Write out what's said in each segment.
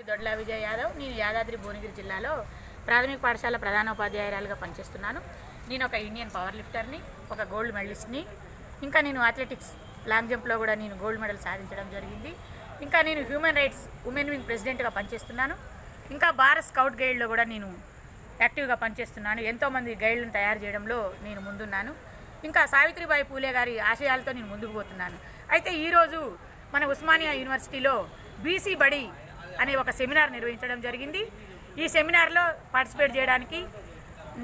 దొడ్ల విజయ్ యాదవ్. నేను యాదాద్రి భువనగిరి జిల్లాలో ప్రాథమిక పాఠశాల ప్రధానోపాధ్యాయురాలుగా పనిచేస్తున్నాను. నేను ఒక ఇండియన్ పవర్ లిఫ్టర్ని ఒక గోల్డ్ మెడలిస్ట్ని ఇంకా నేను అథ్లెటిక్స్ లాంగ్ జంప్లో కూడా నేను గోల్డ్ మెడల్ సాధించడం జరిగింది. ఇంకా నేను హ్యూమన్ రైట్స్ ఉమెన్ వింగ్ ప్రెసిడెంట్గా పనిచేస్తున్నాను. ఇంకా భారత్ స్కౌట్ గైడ్లో కూడా నేను యాక్టివ్గా పనిచేస్తున్నాను. ఎంతోమంది గైడ్లను తయారు చేయడంలో నేను ముందున్నాను. ఇంకా సావిత్రిబాయి పూలే గారి ఆశయాలతో నేను ముందుకు పోతున్నాను. అయితే ఈరోజు మన ఉస్మానియా యూనివర్సిటీలో బీసీ బడి అనే ఒక సెమినార్ నిర్వహించడం జరిగింది. ఈ సెమినార్లో పార్టిసిపేట్ చేయడానికి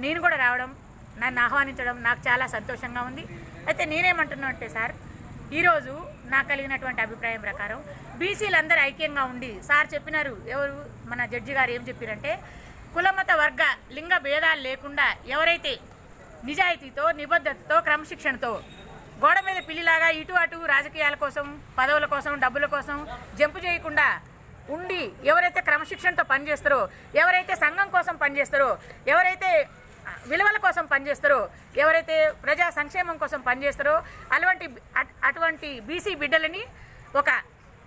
నేను కూడా రావడం నన్ను ఆహ్వానించడం నాకు చాలా సంతోషంగా ఉంది. అయితే నేనేమంటున్నా అంటే సార్ ఈరోజు నాకు కలిగినటువంటి అభిప్రాయం ప్రకారం బీసీలందరూ ఐక్యంగా ఉండి సార్ చెప్పినారు ఎవరు మన జడ్జి గారు ఏం చెప్పారంటే కులమత వర్గ లింగ భేదాలు లేకుండా ఎవరైతే నిజాయితీతో నిబద్ధతతో క్రమశిక్షణతో గోడ మీద పిల్లిలాగా ఇటు అటు రాజకీయాల కోసం పదవుల కోసం డబ్బుల కోసం జంపు చేయకుండా ఉండి ఎవరైతే క్రమశిక్షణతో పనిచేస్తారో ఎవరైతే సంఘం కోసం పనిచేస్తారో ఎవరైతే విలువల కోసం పనిచేస్తారో ఎవరైతే ప్రజా సంక్షేమం కోసం పనిచేస్తారో అటువంటి అటువంటి బీసీ బిడ్డలని ఒక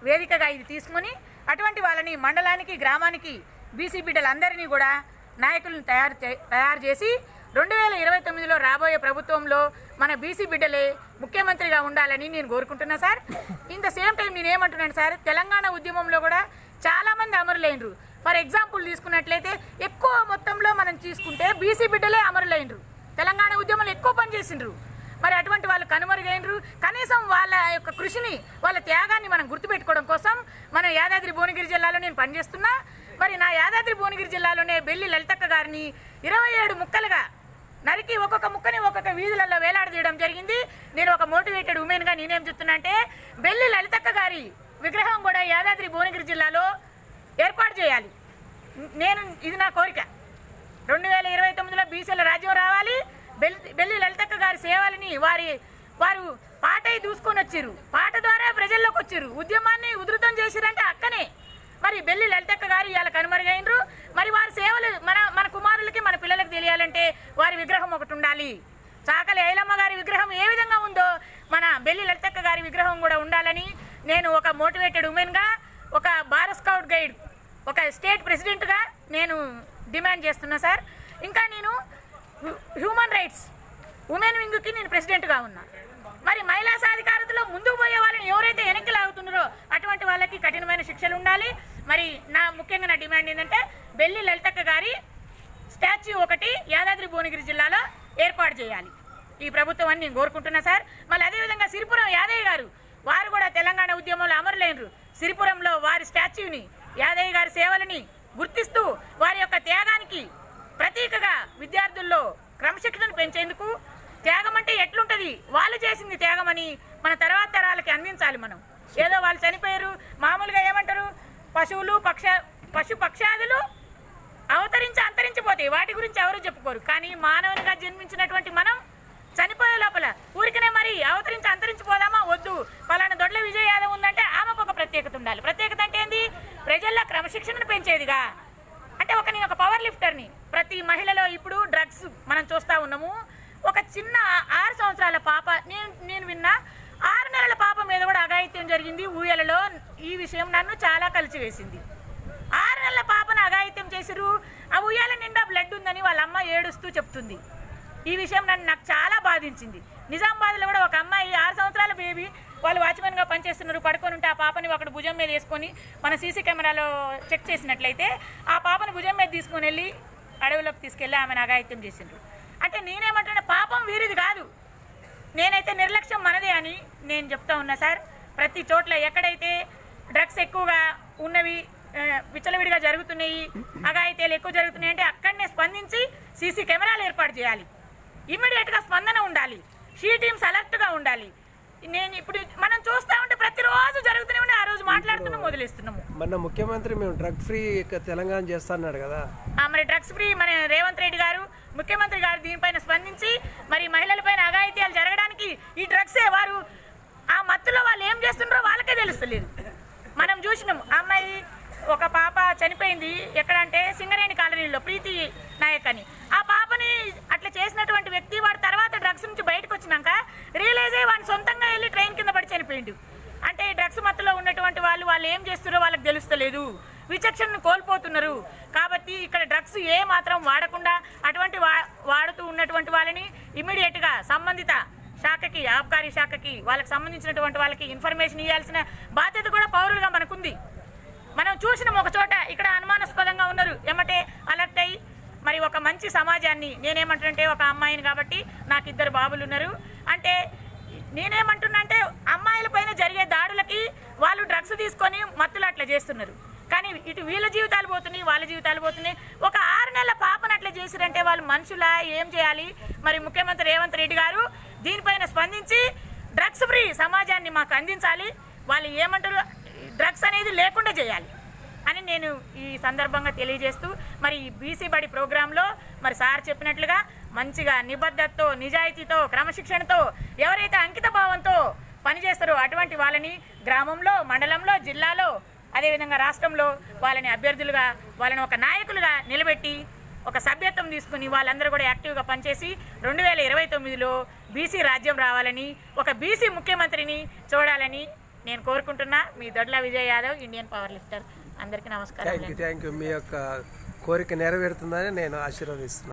వేదికగా ఇది తీసుకొని అటువంటి వాళ్ళని మండలానికి గ్రామానికి బీసీ బిడ్డలందరినీ కూడా నాయకులను తయారు చే- తయారు చేసి రెండు వేల ఇరవై తొమ్మిదిలో రాబోయే ప్రభుత్వంలో మన బీసీ బిడ్డలే ముఖ్యమంత్రిగా ఉండాలని నేను కోరుకుంటున్నా sir. In the same time నేనేమంటున్నాను sir Telangana ఉద్యమంలో కూడా చాలామంది అమరులైనరు. ఫర్ ఎగ్జాంపుల్ తీసుకున్నట్లయితే ఎక్కువ మొత్తంలో మనం తీసుకుంటే బీసీ బిడ్డలే అమరులైనరు. తెలంగాణ ఉద్యమంలో ఎక్కువ పనిచేసిండ్రు మరి అటువంటి వాళ్ళు కనుమరుగైనరు. కనీసం వాళ్ళ యొక్క కృషిని వాళ్ళ త్యాగాన్ని మనం గుర్తుపెట్టుకోవడం కోసం మన యాదాద్రి భువనగిరి జిల్లాలో నేను పనిచేస్తున్నా. మరి నా యాదాద్రి భువనగిరి జిల్లాలోనే బెల్లి లలితక్క గారిని ఇరవై ఏడు ముక్కలుగా నరికి ఒక్కొక్క ముక్కని ఒక్కొక్క వీధులలో వేలాడదీయడం జరిగింది. నేను ఒక మోటివేటెడ్ ఉమెన్గా నేనేం చెప్తున్నా అంటే బెల్లి లలితక్క గారి విగ్రహం కూడా యాదాద్రి భువనగిరి జిల్లాలో ఏర్పాటు చేయాలి. నేను ఇది నా కోరిక. రెండు వేల ఇరవై తొమ్మిదిలో బీసీల రాజ్యం రావాలి. బెల్లి బెల్లి లలితక్క గారి సేవలని వారి వారు పాటై దూసుకొని వచ్చారు పాట ద్వారా ప్రజల్లోకి వచ్చారు ఉద్యమాన్ని ఉధృతం చేసిరంటే అక్కనే. మరి బెల్లి లలితక్క గారు ఇవాళ కనుమరుగైనరు. మరి వారి సేవలు మన మన కుమారులకి మన పిల్లలకి తెలియాలంటే వారి విగ్రహం ఒకటి ఉండాలి. చాకలి ఐలమ్మ గారి విగ్రహం ఏ విధంగా ఉందో మన బెల్లి లలితక్క గారి విగ్రహం కూడా ఉండాలని నేను ఒక మోటివేటెడ్ ఉమెన్గా ఒక భారత్ స్కౌట్ గైడ్ ఒక స్టేట్ ప్రెసిడెంట్గా నేను డిమాండ్ చేస్తున్నా సార్. ఇంకా నేను హ్యూమన్ రైట్స్ ఉమెన్ వింగ్కి నేను ప్రెసిడెంట్గా ఉన్నా. మరి మహిళా సాధికారతలో ముందుకు పోయే వాళ్ళని ఎవరైతే వెనక్కి లాగుతున్నారో అటువంటి వాళ్ళకి కఠినమైన శిక్షలు ఉండాలి. మరి నా ముఖ్యంగా నా డిమాండ్ ఏంటంటే బెల్లి లలితక్క గారి స్టాచ్యూ ఒకటి యాదాద్రి భువనగిరి జిల్లాలో ఏర్పాటు చేయాలి. ఈ ప్రభుత్వం అని నేను కోరుకుంటున్నా సార్. మళ్ళీ అదేవిధంగా సిరిపురం యాదయ్య గారు వారు కూడా తెలంగాణ ఉద్యమంలో అమరులైనరు. సిరిపురంలో వారి స్టాచ్యూని యాదయ్య గారి సేవలని గుర్తిస్తూ వారి యొక్క త్యాగానికి ప్రతీకగా విద్యార్థుల్లో క్రమశిక్షణను పెంచేందుకు త్యాగం అంటే ఎట్లుంటుంది? వాళ్ళు చేసింది త్యాగమని మన తర్వాత తరాలకి అందించాలి మనం. ఏదో వాళ్ళు చనిపోయారు మామూలుగా ఏమంటారు? పశువులు పక్ష పశు పక్షాదులు అవతరించి అంతరించిపోతాయి. వాటి గురించి ఎవరు చెప్పుకోరు. కానీ మానవునిగా జన్మించినటువంటి మనం చనిపోయే లోపల ఊరికనే మరి అవతరించి అంతరించిపోదామా? వద్దు పలానా దొడ్ల విజయ యాదవ్ ఉందంటే ఆమెకు ఒక ప్రత్యేకత ఉండాలి. ప్రత్యేకత అంటే ఏంది? ప్రజల్లో క్రమశిక్షణను పెంచేదిగా. అంటే ఒక నేను ఒక పవర్ లిఫ్టర్ని ప్రతి మహిళలో ఇప్పుడు డ్రగ్స్ మనం చూస్తూ ఉన్నాము. ఒక చిన్న ఆరు సంవత్సరాల పాప నేను నేను విన్నా ఆరు నెలల పాప మీద కూడా అఘాయిత్యం జరిగింది. ఊయలలో ఈ విషయం నన్ను చాలా కలిసివేసింది. ఆరు నెలల పాపను అఘాయిత్యం చేసిరు ఆ ఉయ్యాల నిండా బ్లడ్ ఉందని వాళ్ళ అమ్మ ఏడుస్తూ చెప్తుంది. ఈ విషయం నన్ను నాకు చాలా బాధించింది. నిజామాబాద్లో కూడా ఒక అమ్మాయి ఆరు సంవత్సరాల బేబీ వాళ్ళు వాచ్మెన్గా పనిచేస్తున్నారు. పడుకొని ఉంటే ఆ పాపని ఒకటి భుజం మీద వేసుకొని మన సీసీ కెమెరాలో చెక్ చేసినట్లయితే ఆ పాపను భుజం మీద తీసుకొని వెళ్ళి అడవిలోకి తీసుకెళ్ళి ఆమెను అఘాయిత్యం చేసిండ్రు. అంటే నేనేమంటున్నా పాపం వీరిది కాదు. నేనైతే నిర్లక్ష్యం మనదే అని నేను చెప్తా ఉన్నా సార్. ప్రతి చోట్ల ఎక్కడైతే డ్రగ్స్ ఎక్కువగా ఉన్నవి విచ్చలవిడిగా జరుగుతున్నాయి అఘాయితీలు ఎక్కువ జరుగుతున్నాయి అంటే అక్కడనే స్పందించి సీసీ కెమెరాలు ఏర్పాటు చేయాలి. ఇమ్మీడియట్గా స్పందన ఉండాలి. షీ టీమ్స్ అలర్ట్గా ఉండాలి. నేను ఇప్పుడు మనం చూస్తా ఉంటే ప్రతిరోజు జరుగుతూనే ఉండే ఆ రోజు మాట్లాడుతున్నాం వదిలేస్తున్నాము. మొన్న ముఖ్యమంత్రి మేము డ్రగ్ ఫ్రీ తెలంగాణ చేస్తా అన్నాడు కదా. ఆ, మరి డ్రగ్స్ ఫ్రీ మన రేవంత్ రెడ్డి గారు ముఖ్యమంత్రి గారు దీనిపైన స్పందించి మరి మహిళలపైన అఘాయిత్యాలు జరగడానికి ఈ డ్రగ్సే వారు ఆ మత్తులో వాళ్ళు ఏం చేస్తున్నారో వాళ్ళకే తెలుస్తలేదు. మనం చూసినాం ఆ అమ్మాయి ఒక పాప చనిపోయింది. ఎక్కడంటే సింగరేణి కాలనీలో ప్రీతి నాయక్ అని. ఆ చేసినటువంటి వ్యక్తి వాడు తర్వాత డ్రగ్స్ నుంచి బయటకు వచ్చినాక రియలైజ్ అయ్యి వాడిని సొంతంగా వెళ్ళి ట్రైన్ కింద పడి చనిపోయిండు. అంటే డ్రగ్స్ మత్తులో ఉన్నటువంటి వాళ్ళు వాళ్ళు ఏం చేస్తారో వాళ్ళకి తెలుస్తలేదు. విచక్షణను కోల్పోతున్నారు. కాబట్టి ఇక్కడ డ్రగ్స్ ఏ మాత్రం వాడకుండా అటువంటి వా- వాడుతూ ఉన్నటువంటి వాళ్ళని ఇమీడియట్గా సంబంధిత శాఖకి ఆబ్కారీ శాఖకి వాళ్ళకి సంబంధించినటువంటి వాళ్ళకి ఇన్ఫర్మేషన్ ఇవ్వాల్సిన బాధ్యత కూడా పౌరులుగా మనకుంది. మనం చూసినాం ఒక చోట ఇక్కడ అనుమానాస్పదంగా ఉన్నారు. ఏమంటే అలర్ట్ అయ్యి మరి ఒక మంచి సమాజాన్ని నేనేమంటుంటే ఒక అమ్మాయిని కాబట్టి నాకు ఇద్దరు బాబులు ఉన్నారు అంటే నేనేమంటున్నా అంటే అమ్మాయిల పైన జరిగే దాడులకి వాళ్ళు డ్రగ్స్ తీసుకొని మత్తులు అట్లా చేస్తున్నారు. కానీ ఇటు వీళ్ళ జీవితాలు పోతున్నాయి వాళ్ళ జీవితాలు పోతున్నాయి. ఒక ఆరు నెలల పాపను అట్లా చేసిరంటే వాళ్ళు మనుషులా ఏం చేయాలి? మరి ముఖ్యమంత్రి రేవంత్ రెడ్డి గారు దీనిపైన స్పందించి డ్రగ్స్ ఫ్రీ సమాజాన్ని మాకు అందించాలి. వాళ్ళు ఏమంటారు? డ్రగ్స్ అనేది లేకుండా చేయాలి. అని నేను ఈ సందర్భంగా తెలియజేస్తూ మరి ఈ బీసీ బడి ప్రోగ్రాంలో మరి సార్ చెప్పినట్లుగా మంచిగా నిబద్ధతతో నిజాయితీతో క్రమశిక్షణతో ఎవరైతే అంకిత భావంతో పనిచేస్తారో అటువంటి వాళ్ళని గ్రామంలో మండలంలో జిల్లాలో అదేవిధంగా రాష్ట్రంలో వాళ్ళని అభ్యర్థులుగా వాళ్ళని ఒక నాయకులుగా నిలబెట్టి ఒక సభ్యత్వం తీసుకుని వాళ్ళందరూ కూడా యాక్టివ్గా పనిచేసి రెండు వేల ఇరవై తొమ్మిదిలో బీసీ రాజ్యం రావాలని ఒక బీసీ ముఖ్యమంత్రిని చూడాలని నేను కోరుకుంటున్నా. మీ Dodla Vijay Yadav Indian power lifter. అందరికీ నమస్కారం థ్యాంక్ యూ థ్యాంక్ యూ మీ యొక్క కోరిక నెరవేరుతుందని నేను ఆశీర్వదిస్తున్నాను.